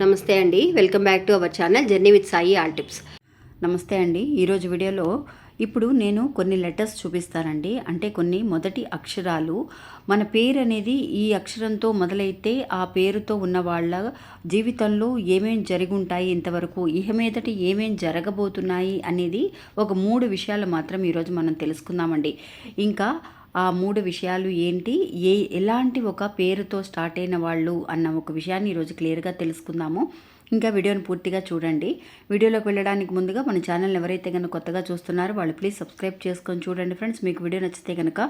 నమస్తే అండి. Welcome back to our channel journey with Sai all tips. నమస్తే అండి. ఈరోజు వీడియోలో ఇప్పుడు నేను కొన్ని లెటర్స్ చూపిస్తానండి. అంటే కొన్ని మొదటి అక్షరాలు. మన పేరు అనేది ఈ అక్షరంతో మొదలైతే ఆ పేరుతో ఉన్న వాళ్ళ జీవితంలో ఏమేం జరిగి ఉంటాయి ఇంతవరకు ఇహ మీదటి ఏమేం జరగబోతున్నాయి అనేది ఒక మూడు విషయాలు మాత్రం ఈరోజు మనం తెలుసుకుందామండి. ఇంకా ఆ మూడు విషయాలు ఏంటి? ఏ ఎలాంటి ఒక పేరుతో స్టార్ట్ అయిన వాళ్ళు అన్న ఒక విషయాన్ని ఈరోజు క్లియర్గా తెలుసుకుందాము. ఇంకా వీడియోని పూర్తిగా చూడండి. వీడియోలోకి వెళ్ళడానికి ముందుగా మన ఛానల్ ఎవరైతే కనుక కొత్తగా చూస్తున్నారో వాళ్ళు ప్లీజ్ సబ్స్క్రైబ్ చేసుకొని చూడండి ఫ్రెండ్స్. మీకు వీడియో నచ్చితే కనుక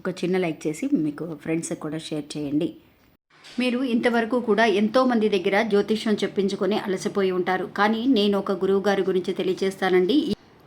ఒక చిన్న లైక్ చేసి మీకు ఫ్రెండ్స్కి కూడా షేర్ చేయండి. మీరు ఇంతవరకు కూడా ఎంతో మంది దగ్గర జ్యోతిష్యం చెప్పించుకొని అలసిపోయి ఉంటారు. కానీ నేను ఒక గురువు గారి గురించి తెలియజేస్తానండి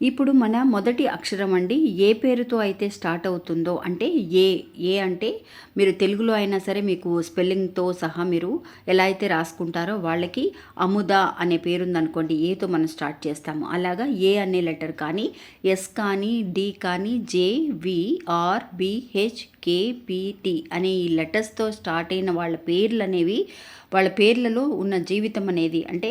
ఇప్పుడు మన మొదటి అక్షరం అండి ఏ పేరుతో అయితే స్టార్ట్ అవుతుందో అంటే ఏ ఏ అంటే మీరు తెలుగులో అయినా సరే మీకు స్పెల్లింగ్తో సహా మీరు ఎలా అయితే రాసుకుంటారో వాళ్ళకి అముద అనే పేరుందనుకోండి ఏతో మనం స్టార్ట్ చేస్తాము. అలాగా ఏ అనే లెటర్ కానీ ఎస్ కానీ డి కానీ జే వి ఆర్ బిహెచ్ కేపిటి అనే ఈ లెటర్స్తో స్టార్ట్ అయిన వాళ్ళ పేర్లు అనేవి వాళ్ళ పేర్లలో ఉన్న జీవితం అనేది అంటే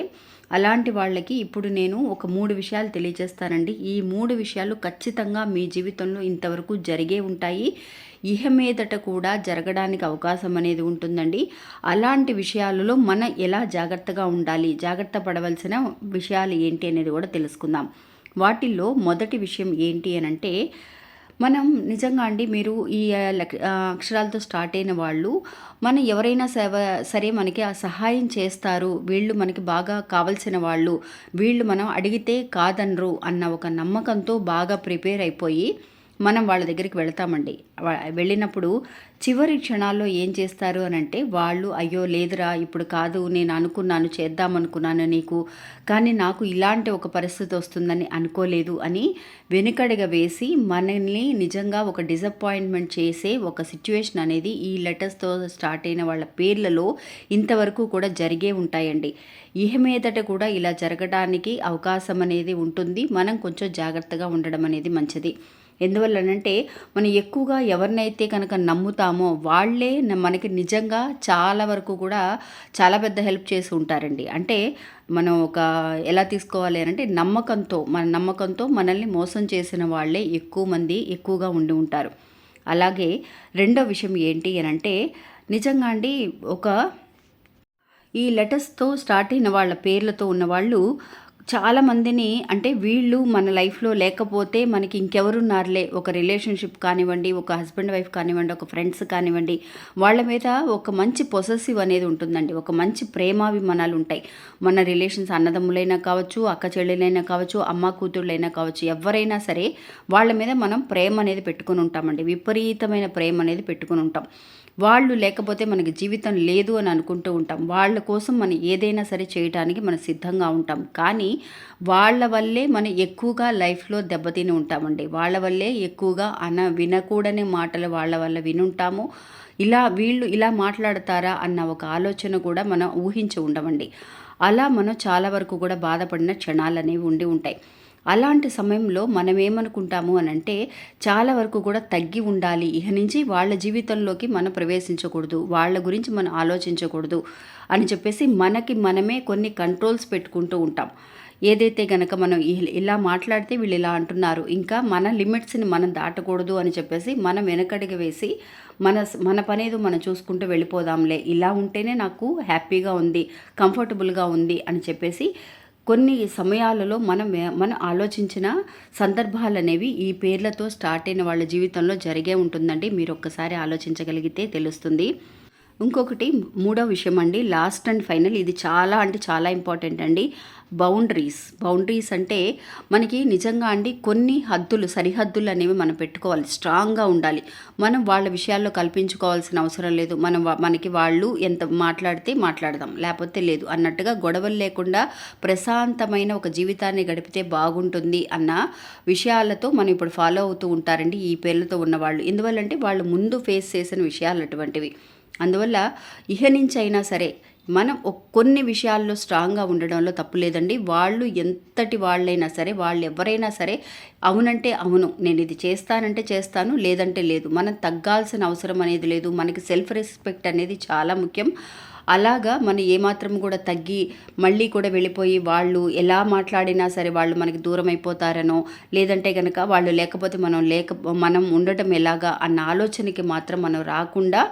అలాంటి వాళ్ళకి ఇప్పుడు నేను ఒక మూడు విషయాలు తెలియజేస్తానండి. ఈ మూడు విషయాలు ఖచ్చితంగా మీ జీవితంలో ఇంతవరకు జరిగే ఉంటాయి. ఇహ మీదట కూడా జరగడానికి అవకాశం అనేది ఉంటుందండి. అలాంటి విషయాలలో మనం ఎలా జాగ్రత్తగా ఉండాలి జాగ్రత్త పడవలసిన విషయాలు ఏంటి అనేది కూడా తెలుసుకుందాం. వాటిల్లో మొదటి విషయం ఏంటి అని అంటే మనం నిజంగా అండి మీరు ఈ లక్- అక్షరాలతో స్టార్ట్ అయిన వాళ్ళు మనం ఎవరైనా సేవ సరే మనకి ఆ సహాయం చేస్తారు వీళ్ళు మనకి బాగా కావలసిన వాళ్ళు వీళ్ళు మనం అడిగితే కాదనరు అన్న ఒక నమ్మకంతో బాగా ప్రిపేర్ అయిపోయి మనం వాళ్ళ దగ్గరికి వెళ్తామండి. వెళ్ళినప్పుడు చివరి క్షణాల్లో ఏం చేస్తారు అని అంటే వాళ్ళు అయ్యో లేదురా ఇప్పుడు కాదు నేను అనుకున్నాను చేద్దామనుకున్నాను నీకు కానీ నాకు ఇలాంటి ఒక పరిస్థితి వస్తుందని అనుకోలేదు అని వెనుకడగా వేసి మనల్ని నిజంగా ఒక డిసప్పాయింట్మెంట్ చేసే ఒక సిచ్యువేషన్ అనేది ఈ లెటర్స్తో స్టార్ట్ అయిన వాళ్ళ పేర్లలో ఇంతవరకు కూడా జరిగే ఉంటాయండి. ఇహ మీదట కూడా ఇలా జరగడానికి అవకాశం అనేది ఉంటుంది. మనం కొంచెం జాగ్రత్తగా ఉండడం అనేది మంచిది. ఎందువల్లనంటే మనం ఎక్కువగా ఎవరినైతే కనుక నమ్ముతామో వాళ్ళే మనకి నిజంగా చాలా వరకు కూడా చాలా పెద్ద హెల్ప్ చేసి ఉంటారండి. అంటే మనం ఒక ఎలా తీసుకోవాలి అని అంటే నమ్మకంతో మన నమ్మకంతో మనల్ని మోసం చేసిన వాళ్ళే ఎక్కువ మంది ఎక్కువగా ఉండి ఉంటారు. అలాగే రెండో విషయం ఏంటి అని అంటే నిజంగా అండి ఒక ఈ లెటర్స్తో స్టార్ట్ అయిన వాళ్ళ పేర్లతో ఉన్న వాళ్ళు చాలామందిని అంటే వీళ్ళు మన లైఫ్లో లేకపోతే మనకి ఇంకెవరున్నారులే. ఒక రిలేషన్షిప్ కానివ్వండి ఒక హస్బెండ్ వైఫ్ కానివ్వండి ఒక ఫ్రెండ్స్ కానివ్వండి వాళ్ళ మీద ఒక మంచి పొసెసివ్ అనేది ఉంటుందండి. ఒక మంచి ప్రేమాభిమానాలు ఉంటాయి. మన రిలేషన్స్ అన్నదమ్ములైనా కావచ్చు అక్క చెల్లెలైనా కావచ్చు అమ్మ కూతుళ్ళైనా కావచ్చు ఎవరైనా సరే వాళ్ళ మీద మనం ప్రేమ అనేది పెట్టుకుని ఉంటామండి. విపరీతమైన ప్రేమ అనేది పెట్టుకుని ఉంటాం. వాళ్ళు లేకపోతే మనకి జీవితం లేదు అని అనుకుంటూ ఉంటాం. వాళ్ళ కోసం మనం ఏదైనా సరే చేయడానికి మనం సిద్ధంగా ఉంటాం. కానీ వాళ్ళ వల్లే మనం ఎక్కువగా లైఫ్లో దెబ్బతిని ఉంటామండి. వాళ్ళ వల్లే ఎక్కువగా అన వినకూడని మాటలు వాళ్ళ వల్ల వినుంటాము. ఇలా వీళ్ళు ఇలా మాట్లాడతారా అన్న ఒక ఆలోచన కూడా మనం ఊహించి ఉండమండి. అలా మనం చాలా వరకు కూడా బాధపడిన క్షణాలు అనేవి ఉండి ఉంటాయి. అలాంటి సమయంలో మనం ఏమనుకుంటాము అని అంటే చాలా వరకు కూడా తగ్గి ఉండాలి. ఇక నుంచి వాళ్ళ జీవితంలోకి మనం ప్రవేశించకూడదు. వాళ్ళ గురించి మనం ఆలోచించకూడదు అని చెప్పేసి మనకి మనమే కొన్ని కంట్రోల్స్ పెట్టుకుంటూ ఉంటాం. ఏదైతే గనక మనం ఇలా మాట్లాడితే వీళ్ళు ఇలా అంటున్నారు ఇంకా మన లిమిట్స్ని మనం దాటకూడదు అని చెప్పేసి మనం వెనకడికి వేసి మన మన పనేదో మనం చూసుకుంటూ వెళ్ళిపోదాంలే. ఇలా ఉంటేనే నాకు హ్యాపీగా ఉంది కంఫర్టబుల్గా ఉంది అని చెప్పేసి కొన్ని సమయాలలో మనం మనం ఆలోచించిన సందర్భాలు అనేవి ఈ పేర్లతో స్టార్ట్ అయిన వాళ్ళ జీవితంలో జరిగే ఉంటుందండి. మీరు ఒక్కసారి ఆలోచించగలిగితే తెలుస్తుంది. ఇంకొకటి మూడో విషయం అండి లాస్ట్ అండ్ ఫైనల్. ఇది చాలా అంటే చాలా ఇంపార్టెంట్ అండి. బౌండరీస్. బౌండరీస్ అంటే మనకి నిజంగా అండి కొన్ని హద్దులు సరిహద్దులు అనేవి మనం పెట్టుకోవాలి. స్ట్రాంగ్గా ఉండాలి. మనం వాళ్ళ విషయాల్లో కల్పించుకోవాల్సిన అవసరం లేదు. మనం మనకి వాళ్ళు ఎంత మాట్లాడితే మాట్లాడదాం. లేకపోతే లేదు. అన్నట్టుగా గొడవలు లేకుండా ప్రశాంతమైన ఒక జీవితాన్ని గడిపితే బాగుంటుంది అన్న విషయాలతో మనం ఇప్పుడు ఫాలో అవుతూ ఉంటారండి ఈ పేర్లతో ఉన్నవాళ్ళు ఎందువల్లంటే వాళ్ళు ముందు ఫేస్ చేసిన విషయాలు అటువంటివి. అందువల్ల ఇహ నుంచి అయినా సరే మనం కొన్ని విషయాల్లో స్ట్రాంగ్గా ఉండడంలో తప్పు లేదండి. వాళ్ళు ఎంతటి వాళ్ళైనా సరే వాళ్ళు ఎవరైనా సరే అవునంటే అవును నేను ఇది చేస్తానంటే చేస్తాను లేదంటే లేదు. మనం తగ్గాల్సిన అవసరం అనేది లేదు. మనకి సెల్ఫ్ రెస్పెక్ట్ అనేది చాలా ముఖ్యం. అలాగా మనం ఏమాత్రం కూడా తగ్గి మళ్ళీ కూడా వెళ్ళిపోయి వాళ్ళు ఎలా మాట్లాడినా సరే వాళ్ళు మనకి దూరం అయిపోతారనో లేదంటే కనుక వాళ్ళు లేకపోతే మనం లేక మనం ఉండటం ఎలాగా అన్న ఆలోచనకి మాత్రం మనం రాకుండా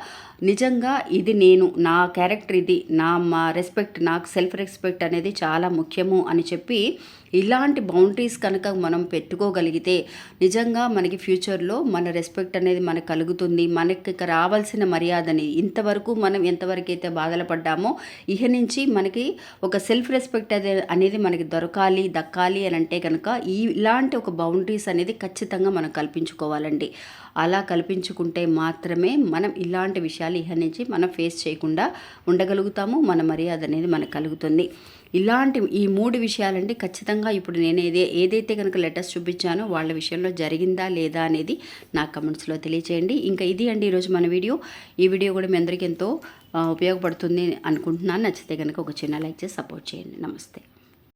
నిజంగా ఇది నేను నా క్యారెక్టర్ ఇది నా మా రెస్పెక్ట్ నాకు సెల్ఫ్ రెస్పెక్ట్ అనేది చాలా ముఖ్యము అని చెప్పి ఇలాంటి బౌండరీస్ కనుక మనం పెట్టుకోగలిగితే నిజంగా మనకి ఫ్యూచర్లో మన రెస్పెక్ట్ అనేది మనకు కలుగుతుంది. మనకి రావాల్సిన మర్యాదని ఇంతవరకు మనం ఎంతవరకు అయితే బాధలు పడ్డామో ఇహ నుంచి మనకి ఒక సెల్ఫ్ రెస్పెక్ట్ అదే అనేది మనకి దొరకాలి దక్కాలి అని అంటే కనుక ఈ ఇలాంటి ఒక బౌండరీస్ అనేది ఖచ్చితంగా మనం కల్పించుకోవాలండి. అలా కల్పించుకుంటే మాత్రమే మనం ఇలాంటి విషయాలు ఇహ నుంచి మనం ఫేస్ చేయకుండా ఉండగలుగుతాము మన మర్యాద అనేది మనకు కలుగుతుంది. ఇలాంటి ఈ మూడు విషయాలండి ఖచ్చితంగా ఇప్పుడు నేను ఏదే ఏదైతే కనుక లెటర్స్ చూపించానో వాళ్ళ విషయంలో జరిగిందా లేదా అనేది నా కమెంట్స్లో తెలియచేయండి. ఇంకా ఇది అండి ఈరోజు మన వీడియో. ఈ వీడియో కూడా మీ అందరికీ ఎంతో ఉపయోగపడుతుంది అనుకుంటున్నాను. నచ్చితే కనుక ఒక చిన్న లైక్ చేసి సపోర్ట్ చేయండి. నమస్తే.